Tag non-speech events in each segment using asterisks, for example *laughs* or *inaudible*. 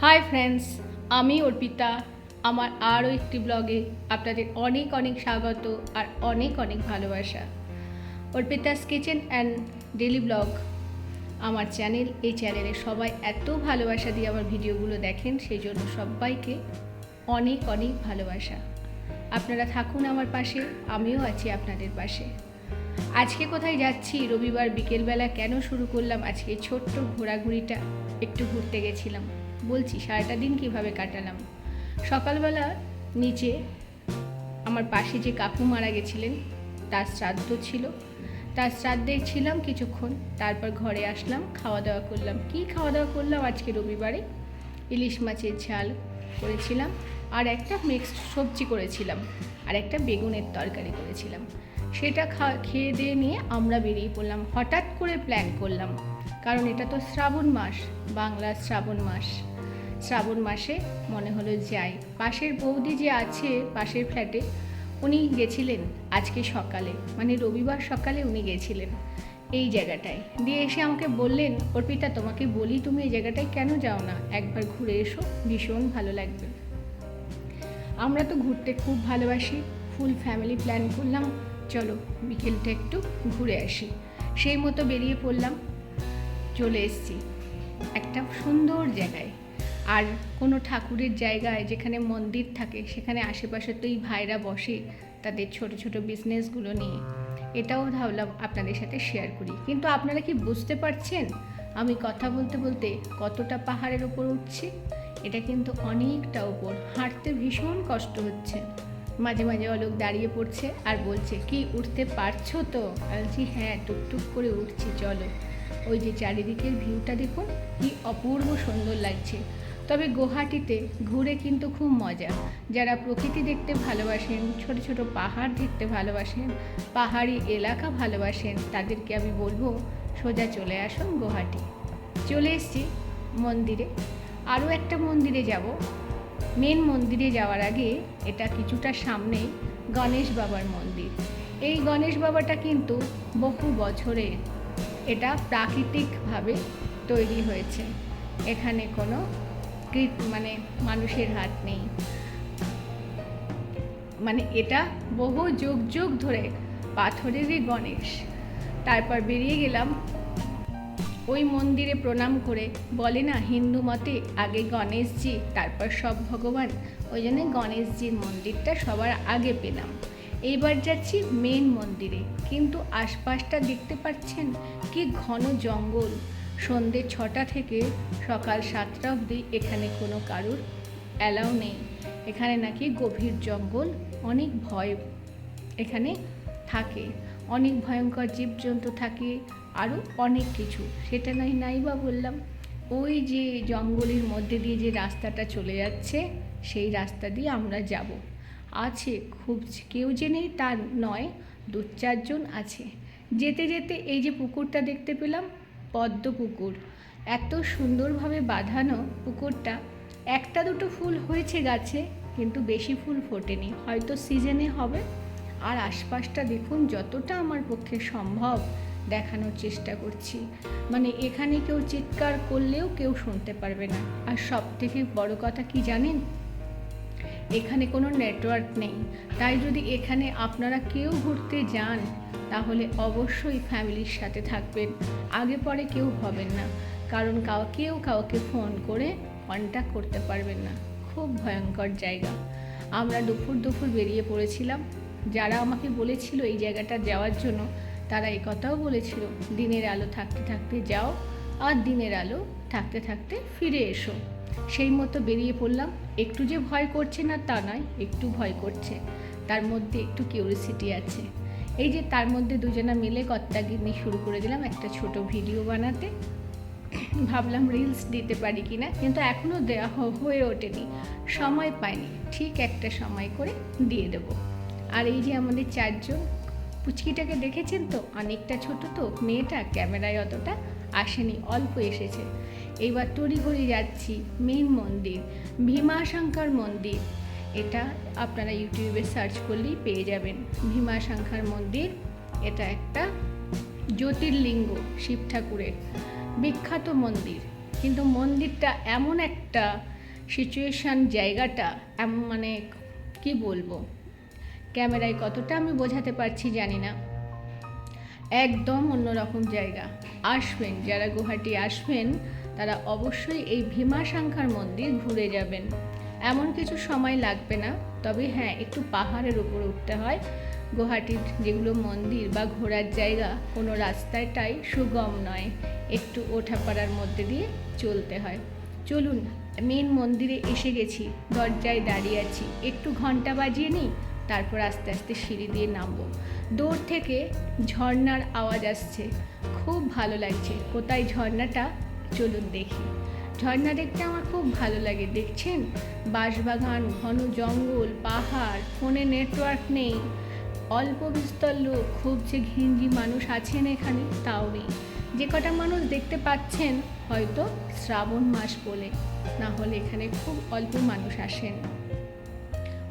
Hi friends আমি অর্পিতা। আমার আরও একটি ব্লগে আপনাদের অনেক অনেক স্বাগত আর অনেক অনেক ভালোবাসা। Arpita's kitchen and daily blog. আমার চ্যানেল, এই চ্যানেলে সবাই এত ভালোবাসা দিয়ে আমার ভিডিওগুলো দেখেন, সেই জন্য সবাইকে অনেক অনেক ভালোবাসা। আপনারা থাকুন আমার পাশে, আমিও আছি আপনাদের পাশে। আজকে কোথায় যাচ্ছি? রবিবার বিকেলবেলা কেন শুরু করলাম? আজকে ছোট্ট ঘোরাঘুরিটা একটু ঘুরতে গেছিলাম। বলছি, সারাটা দিন কীভাবে কাটালাম? সকালবেলা নিচে আমার পাশে যে কাকু মারা গেছিলেন, তার শ্রাদ্ধ ছিল। তার শ্রাদ্ধে ছিলাম কিছুক্ষণ, তারপর ঘরে আসলাম খাওয়া দাওয়া করলাম। কি খাওয়া দাওয়া করলাম? আজকে রবিবারে ইলিশ মাছের ঝাল করেছিলাম, আর একটা মিক্সড সবজি করেছিলাম, আর একটা বেগুনের তরকারি করেছিলাম। সেটা খা, খেয়ে দিয়ে নিয়ে আমরা বেরিয়ে পড়লাম। হঠাৎ করে প্ল্যান করলাম, কারণ এটা তো শ্রাবণ মাস, বাংলার শ্রাবণ মাস। শ্রাবণ মাসে মনে হলো যাই। পাশের বৌদি যে আছে পাশের ফ্ল্যাটে, উনি গেছিলেন আজকে সকালে। মানে রবিবার সকালে উনি গেছিলেন এই জায়গাটায়। দিয়ে এসে আমাকে বললেন, অর্পিতা, তোমাকে বলি তুমি এই জায়গাটায় কেন যাও না? একবার ঘুরে এসো, ভীষণ ভালো লাগবে। আমরা তো ঘুরতে খুব ভালোবাসি, ফুল ফ্যামিলি প্ল্যান করলাম, চলো বিকেলটা একটু ঘুরে আসি। সেই মতো বেরিয়ে পড়লাম, চলে এসেছি একটা সুন্দর জায়গায়। আর কোনো ঠাকুরের জায়গায় যেখানে মন্দির থাকে, সেখানে আশেপাশে তো এই ভাইরা বসে তাদের ছোট ছোট বিজনেসগুলো নিয়ে। এটাও ভাবলাম আপনাদের সাথে শেয়ার করি। কিন্তু আপনারা কি বুঝতে পারছেন আমি কথা বলতে বলতে কতটা পাহাড়ের ওপর উঠছি? এটা কিন্তু অনেকটা ওপর হাঁটতে ভীষণ কষ্ট হচ্ছে। মাঝে মাঝে অলোক দাঁড়িয়ে পড়ছে আর বলছে, কি উঠতে পারছ তো? বলছি হ্যাঁ টুকটুক করে উঠছি, চলো। ওই যে চারিদিকের ভিউটা দেখুন, কি অপূর্ব সুন্দর লাগছে। তবে গুয়াহাটিতে ঘুরে কিন্তু খুব মজা। যারা প্রকৃতি দেখতে ভালোবাসেন, ছোট ছোট পাহাড় দেখতে ভালোবাসেন, পাহাড়ি এলাকা ভালোবাসেন, তাদেরকে আমি বলব সোজা চলে আসুন গুয়াহাটি। চলে এসছি মন্দিরে। আরও একটা মন্দিরে যাব। মেন মন্দিরে যাওয়ার আগে এটা কিছুটা সামনেই গণেশ বাবার মন্দির। এই গণেশ বাবাটা কিন্তু বহু বছরের এটা প্রাকৃতিকভাবে তৈরি হয়েছে। এখানে কোনো মানে মানুষের হাত নেই। মানে এটা বহু যুগ যুগ ধরে পাথরেরই গণেশ। তারপর বেরিয়ে গেলাম ওই মন্দিরে প্রণাম করে। বলে, না, হিন্দু মতে আগে গণেশজি, তারপর সব ভগবান। ওই জন্য গণেশজির মন্দিরটা সবার আগে পেলাম। এইবার যাচ্ছি মেন মন্দিরে। কিন্তু আশপাশটা দেখতে পাচ্ছেন কি ঘন জঙ্গল। সন্ধ্যে ছটা থেকে সকাল সাতটা অবধি এখানে কোনো কারুর অ্যালাউ নেই। এখানে নাকি গভীর জঙ্গল, অনেক ভয় এখানে থাকে। অনেক ভয়ঙ্কর জীবজন্তু থাকে, আরও অনেক কিছু। সেটা নাই নাই বা বললাম, ওই যে জঙ্গলের মধ্যে দিয়ে যে রাস্তাটা চলে যাচ্ছে, সেই রাস্তা দিয়ে আমরা যাব। আছে, খুব কেউ যে নেই তার নয়, দু চারজন আছে। যেতে যেতে এই যে পুকুরটা দেখতে পেলাম পদ্ম পুকুর এত সুন্দরভাবে বাঁধানো পুকুরটা, একটা দুটো ফুল হয়েছে গাছে, কিন্তু বেশি ফুল ফোটেনি। হয়তো সিজনে হবে। আর আশপাশটা দেখুন, যতটা আমার পক্ষে সম্ভব দেখানোর চেষ্টা করছি। মানে এখানে কেউ চিৎকার করলেও কেউ শুনতে পারবে না। আর সব থেকে বড় কথা কি জানেন? এখানে কোনো নেটওয়ার্ক নেই। তাই যদি এখানে আপনারা কেউ ঘুরতে যান, তাহলে অবশ্যই ফ্যামিলির সাথে থাকবেন। আগে পরে কেউ হবেন না। কারণ কাউ, কেউ কাউকে ফোন করে কন্ট্যাক্ট করতে পারবেন না। খুব ভয়ঙ্কর জায়গা। আমরা দুপুর দুপুর বেরিয়ে পড়েছিলাম। যারা আমাকে বলেছিল এই জায়গাটা যাওয়ার জন্য, তারা এই কথাও বলেছিল, দিনের আলো থাকতে থাকতে যাও, আর দিনের আলো থাকতে থাকতে ফিরে এসো। সেই মতো বেরিয়ে পড়লাম। একটু যে ভয় করছে না তা নয়, একটু ভয় করছে। তার মধ্যে একটু কিউরিসিটি আছে। এই যে তার মধ্যে দুজনা মিলে কত্তাগিনি শুরু করে দিলাম একটা ছোট ভিডিও বানাতে। ভাবলাম রিলস দিতে পারি কি না কিন্তু এখনও দেওয়া হয়ে ওঠেনি। সময় পাইনি, ঠিক একটা সময় করে দিয়ে দেবো। আর এই যে আমাদের চারজন, পুচকিটাকে দেখেছেন তো? অনেকটা ছোট তো, মেয়েটা, ক্যামেরায় অতটা আসেনি, অল্প এসেছে। এইবার তড়িঘড়ি যাচ্ছি মেন মন্দির, ভীমাশঙ্কর মন্দির। এটা আপনারা ইউটিউবে সার্চ করলেই পেয়ে যাবেন। ভীমাশঙ্কর মন্দির, এটা একটা জ্যোতির্লিঙ্গ, শিব ঠাকুরের। বিখ্যাত মন্দির। কিন্তু মন্দিরটা এমন একটা সিচুয়েশান জায়গাটা এমন মানে কি বলব? ক্যামেরায় কতটা আমি বোঝাতে পারছি জানি না। একদম অন্যরকম জায়গা। আসবেন, যারা গুহাটি আসবেন, তারা অবশ্যই এই ভীমাশঙ্কর মন্দির ঘুরে যাবেন। এমন কিছু সময় লাগবে না, তবে হ্যাঁ একটু পাহাড়ের উপর উঠতে হয়। গুহাটির যেগুলো মন্দির বা ঘোরার জায়গা, কোনো রাস্তাটাই সুগম নয়। একটু ওঠাপাড়ার মধ্যে দিয়ে চলতে হয়। চলুন মেন মন্দিরে এসে গেছি, দরজায় দাঁড়িয়ে আছি। একটু ঘণ্টা বাজিয়ে নিই? তারপর আস্তে আস্তে সিঁড়ি দিয়ে নামবো। দূর থেকে ঝর্ণার আওয়াজ আসছে। খুব ভালো লাগছে। কোথায় ঝর্ণাটা? চলুন দেখি। ঝর্ণা দেখতে আমার খুব ভালো লাগে, দেখছেন? বাঁশবাগান, ঘন জঙ্গল, পাহাড়, ফোনে নেটওয়ার্ক নেই। অল্প বিস্তর লোক, খুব যে ঘিঞ্জি মানুষ আছেন এখানে, তাও নেই। যে কটা মানুষ দেখতে পাচ্ছেন, হয়তো শ্রাবণ মাস বলে। না হলে এখানে খুব অল্প মানুষ আসেন।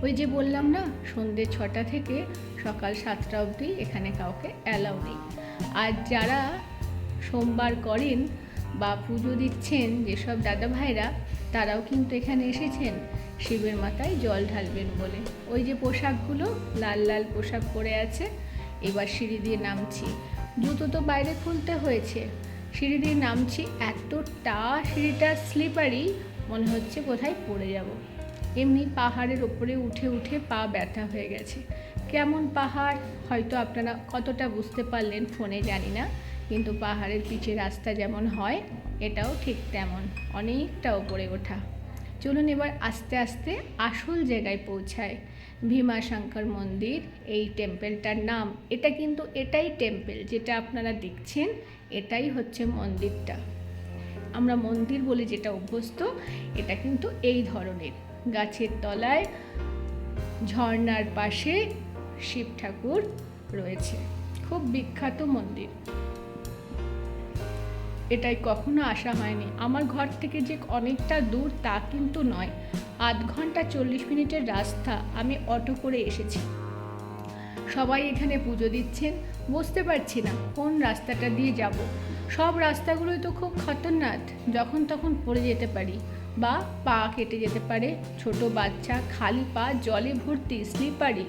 ওই যে বললাম না সন্ধ্যে ছটা থেকে সকাল সাতটা অবধি এখানে কাউকে অ্যালাউ নেই। আর যারা সোমবার করেন বা পুজো দিচ্ছেন যেসব দাদা ভাইরা, তারাও কিন্তু এখানে এসেছেন। শিবের মাথায় জল ঢালবেন বলে। ওই যে পোশাকগুলো, লাল লাল পোশাক পরে আছে, এবার সিঁড়ি দিয়ে নামছি। জুতো তো বাইরে খুলতে হয়েছে। সিঁড়ি দিয়ে নামছি, এতটা সিঁড়িটা স্লিপারি মনে হচ্ছে কোথায় পড়ে যাব। এমনি পাহাড়ের ওপরে উঠে উঠে পা ব্যথা হয়ে গেছে। কেমন পাহাড়? হয়তো আপনারা কতটা বুঝতে পারলেন, ফোনে জানি না। কিন্তু পাহাড়ের পিছে রাস্তা যেমন হয়, এটাও ঠিক তেমন। অনেকটা ওপরে ওঠা। চলুন এবার আস্তে আস্তে আসল জায়গায় পৌঁছায় ভীমা ভীমাশঙ্কর মন্দির, এই টেম্পেলটার নাম। এটা কিন্তু এটাই টেম্পেল যেটা আপনারা দেখছেন, এটাই হচ্ছে মন্দিরটা। আমরা মন্দির বলে যেটা অভ্যস্ত, এটা কিন্তু এই ধরনের। গাছের তলায় ঝর্ণার পাশে শিব ঠাকুর রয়েছে। খুব বিখ্যাত মন্দির। এটাই কখনো আসা হয়নি। আমার ঘর থেকে যে অনেকটা দূর তা কিন্তু নয়। আধ ঘণ্টা চল্লিশ মিনিটের রাস্তা আমি অটো করে এসেছি। সবাই এখানে পুজো দিচ্ছেন। বুঝতে পারছি না কোন রাস্তাটা দিয়ে যাব। সব রাস্তাগুলোই তো খুব খতরনাক। যখন তখন পড়ে যেতে পারি। বা পা কেটে যেতে পারে। ছোট বাচ্চা খালি পা জলে ভর্তি স্লিপারি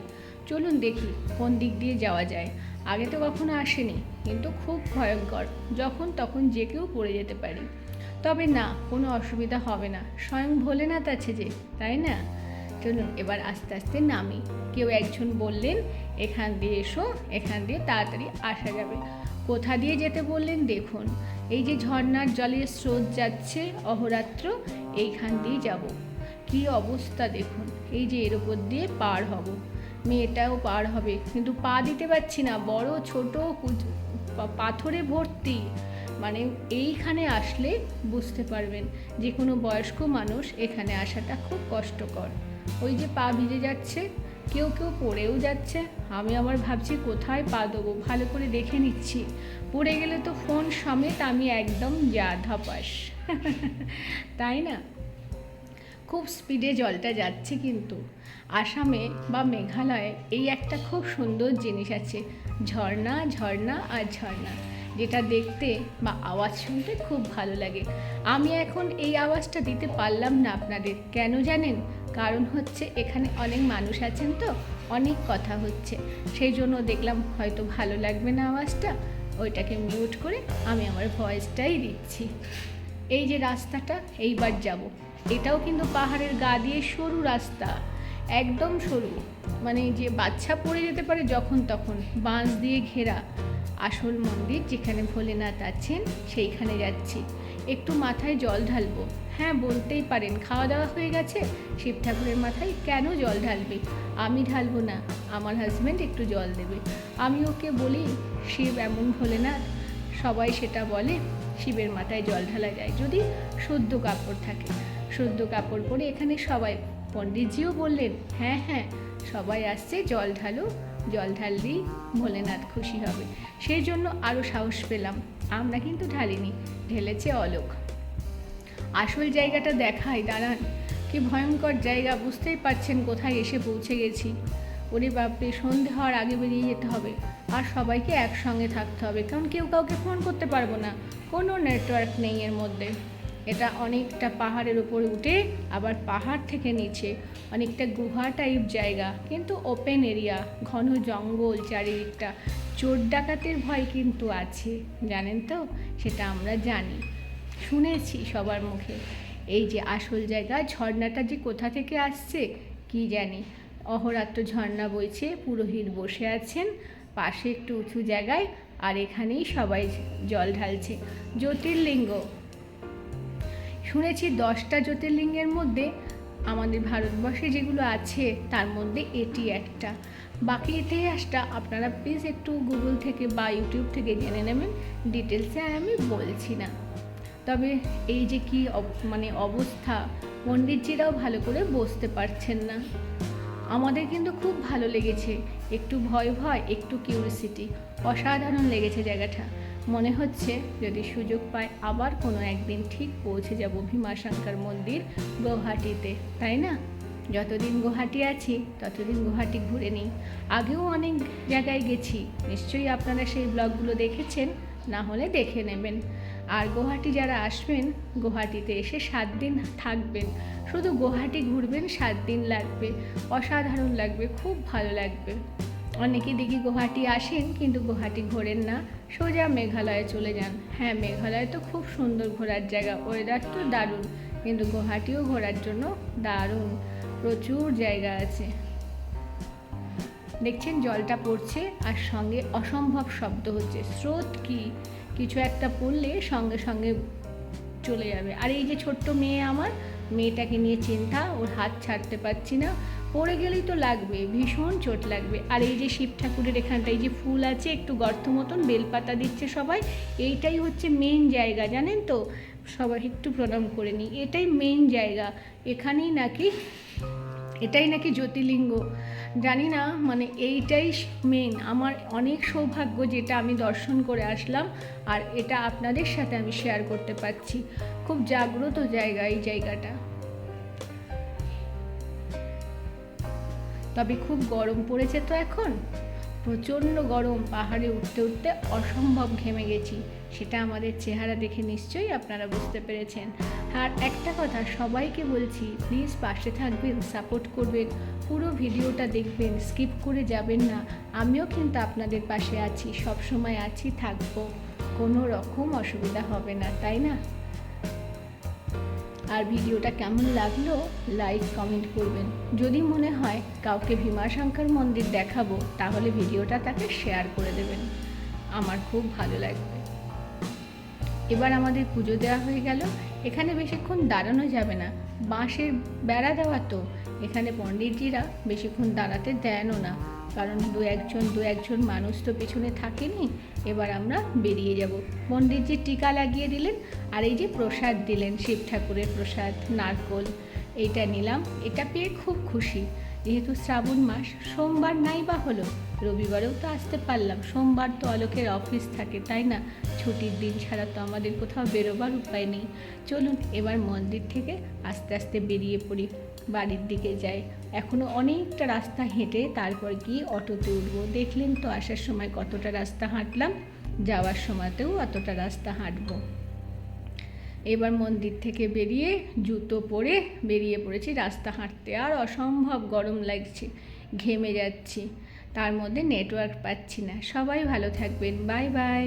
চলুন দেখি কোন দিক দিয়ে যাওয়া যায়। আগে তো কখনো আসেনি, কিন্তু খুব ভয়ঙ্কর। যখন তখন যে কেউ পড়ে যেতে পারি। তবে না, কোনো অসুবিধা হবে না। স্বয়ং ভোলেনাথ আছে যে, তাই না? চলুন এবার আস্তে আস্তে নামি। কেউ একজন বললেন, এখান দিয়ে এসো, এখান দিয়ে তাড়াতাড়ি আসা যাবে। কোথা দিয়ে যেতে বললেন? দেখুন, এই যে ঝর্নার জলের স্রোত যাচ্ছে, অহরাত্র এইখান দিয়ে যাব। কি অবস্থা দেখুন, এই যে এর উপর দিয়ে পার হব। মেয়েটাও পার হবে, কিন্তু পা দিতে পারছি না, বড়, ছোট পাথরে ভর্তি। মানে এইখানে আসলে বুঝতে পারবেন যে কোনো বয়স্ক মানুষ এখানে আসাটা খুব কষ্টকর। ওই যে পা ভিজে যাচ্ছে কেউ কেউ পড়েও যাচ্ছে। আমি আবার ভাবছি, কোথায় পা দেবো? ভালো করে দেখে নিচ্ছি। পড়ে গেলে তো ফোন সমেত আমি একদম যা ধপাস *laughs* তাই না? খুব স্পিডে জলটা যাচ্ছে কিন্তু। আসামে বা মেঘালয়ে এই একটা খুব সুন্দর জিনিস আছে। ঝর্ণা ঝর্ণা আর ঝর্ণা। যেটা দেখতে বা আওয়াজ শুনতে খুব ভালো লাগে। আমি এখন এই আওয়াজটা দিতে পারলাম না আপনাদের। কেন জানেন? কারণ হচ্ছে এখানে অনেক মানুষ আছেন তো, অনেক কথা হচ্ছে। সেই জন্য দেখলাম হয়তো ভালো লাগবে না আওয়াজটা, ওইটাকে মিউট করে আমি আমার ভয়েসটাই দিচ্ছি। এই যে রাস্তাটা, এইবার যাব। এটাও কিন্তু পাহাড়ের গা দিয়ে সরু রাস্তা, একদম সরু। মানে যে বাচ্চা পড়ে যেতে পারে যখন তখন, বাঁশ দিয়ে ঘেরা। আসল মন্দির যেখানে ভোলেনাথ আছেন, সেইখানে যাচ্ছি। একটু মাথায় জল ঢালবো। হ্যাঁ বলতেই পারেন খাওয়া দাওয়া হয়ে গেছে? শিব ঠাকুরের মাথায় কেন জল ঢালবে? আমি ঢালবো না, আমার হাজব্যান্ড একটু জল দেবে। আমি ওকে বলি, শিব এমন ভোলেনাথ। সবাই সেটা বলে, শিবের মাথায় জল ঢালা যায়। যদি শুদ্ধ কাপড় থাকে। শুদ্ধ কাপড় পরে এখানে সবাই পণ্ডিতজিও বললেন হ্যাঁ হ্যাঁ। সবাই আসছে, জল ঢালো, জল ঢাললেই ভোলেনাথ খুশি হবে। সেই জন্য আরও সাহস পেলাম। আমরা কিন্তু ঢালিনি, ঢেলেছে অলোক। আসল জায়গাটা দেখাই, দাঁড়ান। কি ভয়ঙ্কর জায়গা, বুঝতেই পারছেন কোথায় এসে পৌঁছে গেছি। ওরে বাপরে, সন্ধে হওয়ার আগে বেরিয়ে যেতে হবে। আর সবাইকে একসঙ্গে থাকতে হবে, কারণ কেউ কাউকে ফোন করতে পারব না। কোনো নেটওয়ার্ক নেই এর মধ্যে। এটা অনেকটা পাহাড়ের উপরে উঠে আবার পাহাড় থেকে নিচে অনেকটা গুহা টাইপ জায়গা, কিন্তু ওপেন এরিয়া ঘন জঙ্গল চারিদিকটা। চোর ডাকাতের ভয় কিন্তু আছে, জানেন তো? সেটা আমরা জানি। শুনেছি সবার মুখে। এই যে আসল জায়গা, ঝর্ণাটা যে কোথা থেকে আসছে, কি জানি? অহরাত্র ঝর্ণা বইছে, পুরোহিত বসে আছেন, পাশে একটু উঁচু জায়গায়, আর এখানেই সবাই জল ঢালছে। জ্যোতির্লিঙ্গ শুনেছি দশটা জ্যোতির্লিঙ্গের মধ্যে আমাদের ভারতবর্ষে যেগুলো আছে, তার মধ্যে এটি একটা। বাকি ইতিহাসটা আপনারা প্লিজ একটু গুগল থেকে বা ইউটিউব থেকে জেনে নেবেন। ডিটেলসে আমি বলছি না। তবে এই যে কি মানে অবস্থা, পণ্ডিতজিরাও ভালো করে বসতে পারছেন না। আমাদের কিন্তু খুব ভালো লেগেছে। একটু ভয় ভয়, একটু কিউরিসিটি অসাধারণ লেগেছে জায়গাটা। মনে হচ্ছে যদি সুযোগ পাই আবার কোনো একদিন ঠিক পৌঁছে যাব ভীমাশঙ্কর মন্দির গৌহাটিতে, তাই না? যতদিন গুহাটি আছি, ততদিন গুহাটি ঘুরে নিই। আগেও অনেক জায়গায় গেছি, নিশ্চয়ই আপনারা সেই ব্লগগুলো দেখেছেন, না হলে দেখে নেবেন। আর গুয়াহাটি যারা আসবেন, গুহাটিতে এসে সাত দিন থাকবেন। শুধু গুয়াহাটি ঘুরবেন সাত দিন লাগবে, অসাধারণ লাগবে, খুব ভালো লাগবে। অনেকে দেখি গুয়াহাটি আসেন, কিন্তু গুয়াহাটি ঘোরেন না। সোজা মেঘালয়ে চলে যান। হ্যাঁ মেঘালয় তো খুব সুন্দর ঘোরার জায়গা। ওয়েদার তো দারুণ, কিন্তু গুয়াহাটিও ঘোরার জন্য দারুণ। প্রচুর জায়গা আছে। দেখছেন, জলটা পড়ছে, আর সঙ্গে অসম্ভব শব্দ হচ্ছে। স্রোত কি? কিছু একটা পড়লে সঙ্গে সঙ্গে চলে যাবে। আর এই যে ছোট্ট মেয়ে আমার মেয়েটাকে নিয়ে চিন্তা, ওর হাত ছাড়তে পারছি না। পড়ে গেলেই তো লাগবে, ভীষণ চোট লাগবে। আর এই যে শিব ঠাকুরের এখানটায় যে ফুল আছে, একটু গর্ত মতন, বেলপাতা দিচ্ছে সবাই। এইটাই হচ্ছে মেন জায়গা, জানেন তো? সবাই একটু প্রণাম করে নিই। এটাই মেন জায়গা। এখানেই নাকি, এটাই নাকি জ্যোতির্লিঙ্গ। জানি না মানে এইটাই মেন আমার অনেক সৌভাগ্য যেটা আমি দর্শন করে আসলাম আর এটা আপনাদের সাথে আমি শেয়ার করতে পারছি। খুব জাগ্রত জায়গা এই জায়গাটা। তবে খুব গরম পড়েছে তো এখন। প্রচণ্ড গরম, পাহাড়ে উঠতে উঠতে অসম্ভব ঘেমে গেছি। সেটা আমাদের চেহারা দেখে নিশ্চয়ই আপনারা বুঝতে পেরেছেন। আর একটা কথা সবাইকে বলছি প্লিজ পাশে থাকবেন সাপোর্ট করবেন, পুরো ভিডিওটা দেখবেন স্কিপ করে যাবেন না। আমিও কিন্তু আপনাদের পাশে আছি সব সময় আছি, থাকব। কোনো রকম অসুবিধা হবে না, তাই না? আর ভিডিওটা কেমন লাগল লাইক কমেন্ট করবেন। যদি মনে হয় কাউকে ভীমাশঙ্কর মন্দির দেখাবো, তাহলে ভিডিওটা তাকে শেয়ার করে দেবেন। আমার খুব ভালো লাগবে। এবার আমাদের পুজো দেওয়া হয়ে গেল। এখানে বেশিক্ষণ দাঁড়ানো যাবে না। বাঁশের বেড়া দেওয়া তো। এখানে পণ্ডিতজিরা বেশিক্ষণ দাঁড়াতে দেনও না। কারণ দু একজন দু একজন মানুষ তো পেছনে থাকেনি। এবার আমরা বেরিয়ে যাব। পণ্ডিতজি টিকা লাগিয়ে দিলেন আর এই যে প্রসাদ দিলেন, শিব ঠাকুরের প্রসাদ, নারকোল, এইটা নিলাম। এটা পেয়ে খুব খুশি। যেহেতু শ্রাবণ মাস, সোমবার নাই বা হলো। রবিবারেও তো আসতে পারলাম। সোমবার তো অলোকের অফিস থাকে, তাই না? ছুটির দিন ছাড়া তো আমাদের কোথাও বেরোবার উপায় নেই। চলুন, এবার মন্দির থেকে আস্তে আস্তে বেরিয়ে পড়ি। বাড়ির দিকে যাই। এখনও অনেকটা রাস্তা হেঁটে তারপর গিয়ে অটোতে উঠবো। দেখলেন তো, আসার সময় কতটা রাস্তা হাঁটলাম, যাওয়ার সময়তেও অতটা রাস্তা হাঁটবো। এবার মন্দির থেকে বেরিয়ে জুতো পরে বেরিয়ে পড়েছি। রাস্তা হাঁটতে আর অসম্ভব গরম লাগছে, ঘেমে যাচ্ছি। তার মধ্যে নেটওয়ার্ক পাচ্ছি না। সবাই ভালো থাকবেন। Bye bye